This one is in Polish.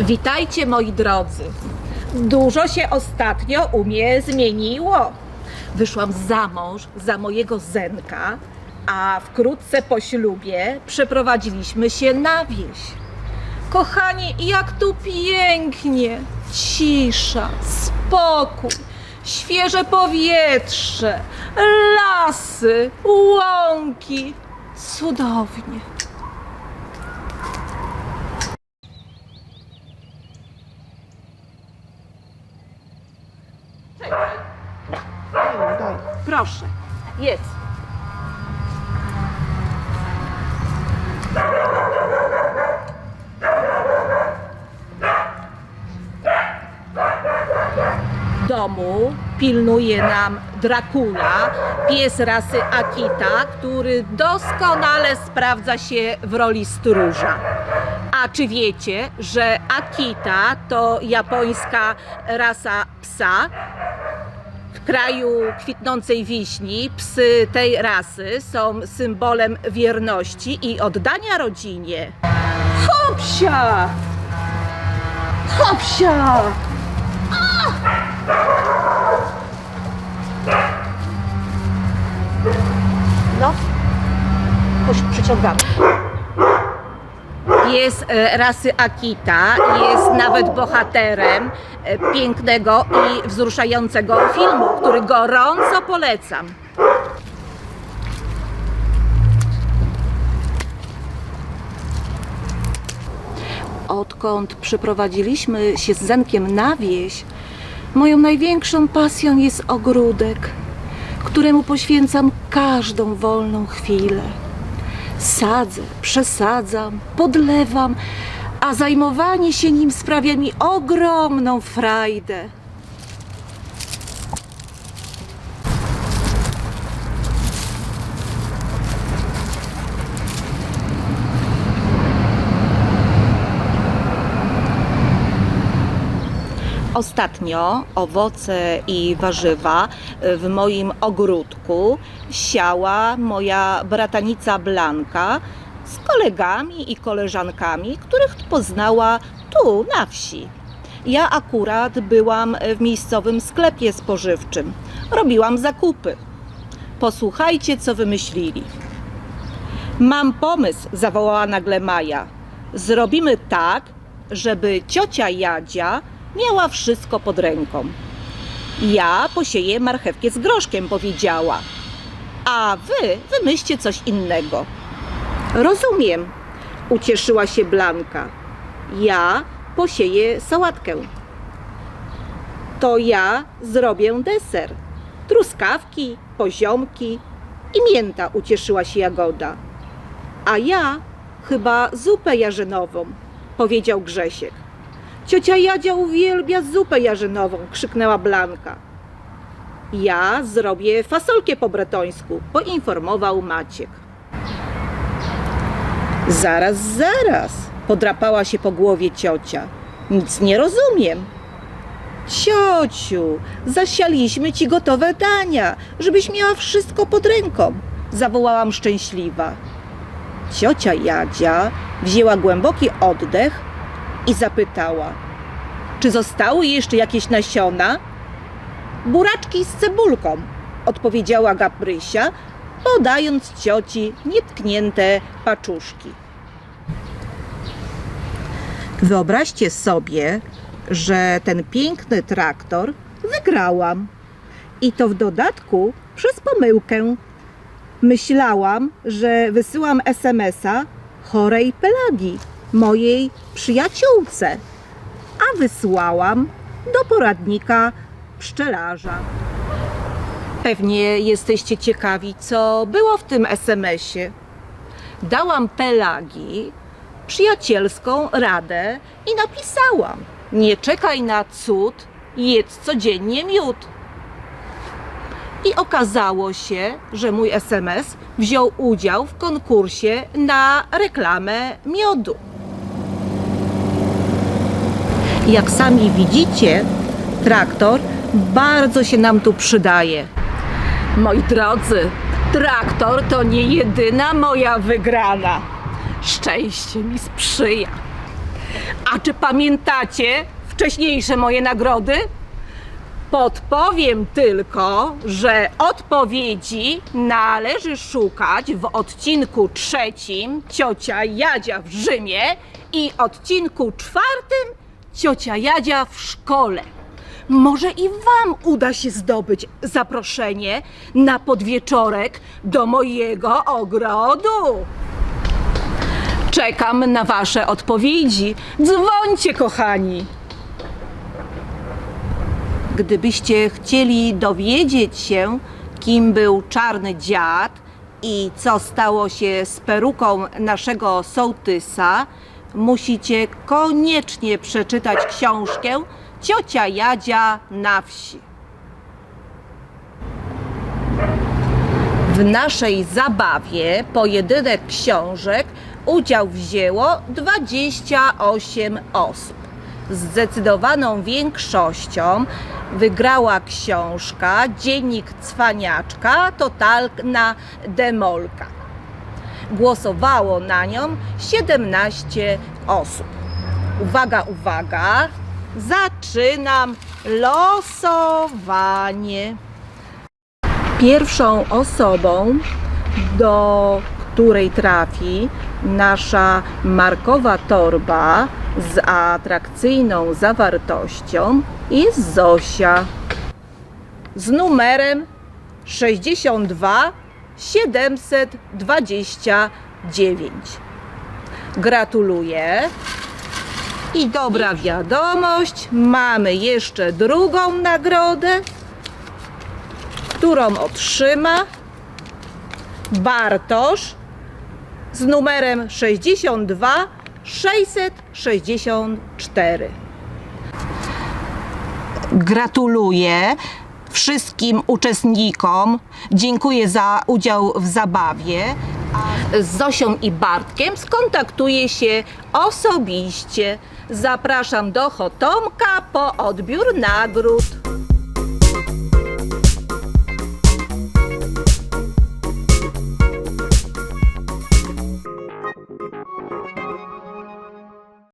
Witajcie moi drodzy. Dużo się ostatnio u mnie zmieniło. Wyszłam za mąż za mojego Zenka, a wkrótce po ślubie przeprowadziliśmy się na wieś. Kochani, jak tu pięknie! Cisza, spokój, świeże powietrze, lasy, łąki. Cudownie. Proszę, jest. domu pilnuje nam Dracula, pies rasy Akita, który doskonale sprawdza się w roli stróża. A czy wiecie, że Akita to japońska rasa psa? W kraju kwitnącej wiśni psy tej rasy są symbolem wierności i oddania rodzinie. Hopsia! Hopsia! No, już przyciągamy. Jest e, rasy Akita, jest nawet bohaterem e, pięknego i wzruszającego filmu, który gorąco polecam. Odkąd przeprowadziliśmy się z Zenkiem na wieś, moją największą pasją jest ogródek, któremu poświęcam każdą wolną chwilę. Sadzę, przesadzam, podlewam, a zajmowanie się nim sprawia mi ogromną frajdę. Ostatnio owoce i warzywa w moim ogródku siała moja bratanica Blanka z kolegami i koleżankami, których poznała tu na wsi. Ja akurat byłam w miejscowym sklepie spożywczym. Robiłam zakupy. Posłuchajcie, co wymyślili. Mam pomysł, zawołała nagle Maja. Zrobimy tak, żeby ciocia Jadzia miała wszystko pod ręką. Ja posieję marchewkę z groszkiem, powiedziała. A wy wymyślcie coś innego. Rozumiem, ucieszyła się Blanka. Ja posieję sałatkę. To ja zrobię deser. Truskawki, poziomki i mięta, ucieszyła się Jagoda. A ja chyba zupę jarzynową, powiedział Grzesiek. Ciocia Jadzia uwielbia zupę jarzynową, krzyknęła Blanka. Ja zrobię fasolkę po bretońsku, poinformował Maciek. Zaraz, zaraz, podrapała się po głowie ciocia. Nic nie rozumiem. Ciociu, zasialiśmy ci gotowe dania, żebyś miała wszystko pod ręką, zawołałam szczęśliwa. Ciocia Jadzia wzięła głęboki oddech i zapytała: Czy zostały jeszcze jakieś nasiona? Buraczki z cebulką, odpowiedziała Gabrysia, podając cioci nietknięte paczuszki. Wyobraźcie sobie, że ten piękny traktor wygrałam. I to w dodatku przez pomyłkę. Myślałam, że wysyłam SMS-a chorej Pelagi, mojej przyjaciółce, a wysłałam do poradnika pszczelarza. Pewnie jesteście ciekawi, co było w tym SMS-ie. Dałam Pelagi przyjacielską radę i napisałam: Nie czekaj na cud, jedz codziennie miód. I okazało się, że mój SMS wziął udział w konkursie na reklamę miodu. Jak sami widzicie, traktor bardzo się nam tu przydaje. Moi drodzy, traktor to nie jedyna moja wygrana. Szczęście mi sprzyja. A czy pamiętacie wcześniejsze moje nagrody? Podpowiem tylko, że odpowiedzi należy szukać w odcinku trzecim Ciocia Jadzia w Rzymie i odcinku czwartym Ciocia Jadzia w szkole. Może i Wam uda się zdobyć zaproszenie na podwieczorek do mojego ogrodu. Czekam na Wasze odpowiedzi. Dzwońcie, kochani! Gdybyście chcieli dowiedzieć się, kim był czarny dziad i co stało się z peruką naszego sołtysa, musicie koniecznie przeczytać książkę Ciocia Jadzia na wsi. W naszej zabawie pojedynek książek udział wzięło 28 osób. Zdecydowaną większością wygrała książka Dziennik Cwaniaczka Totalna Demolka. Głosowało na nią 17 osób. Uwaga, uwaga, zaczynam losowanie. Pierwszą osobą, do której trafi nasza markowa torba z atrakcyjną zawartością, jest Zosia z numerem 62 729. Gratuluję. I dobra wiadomość, mamy jeszcze drugą nagrodę którą otrzyma Bartosz z numerem 62 664. Gratuluję wszystkim uczestnikom. Dziękuję za udział w zabawie. Z Zosią i Bartkiem skontaktuję się osobiście. Zapraszam do Chotomka po odbiór nagród.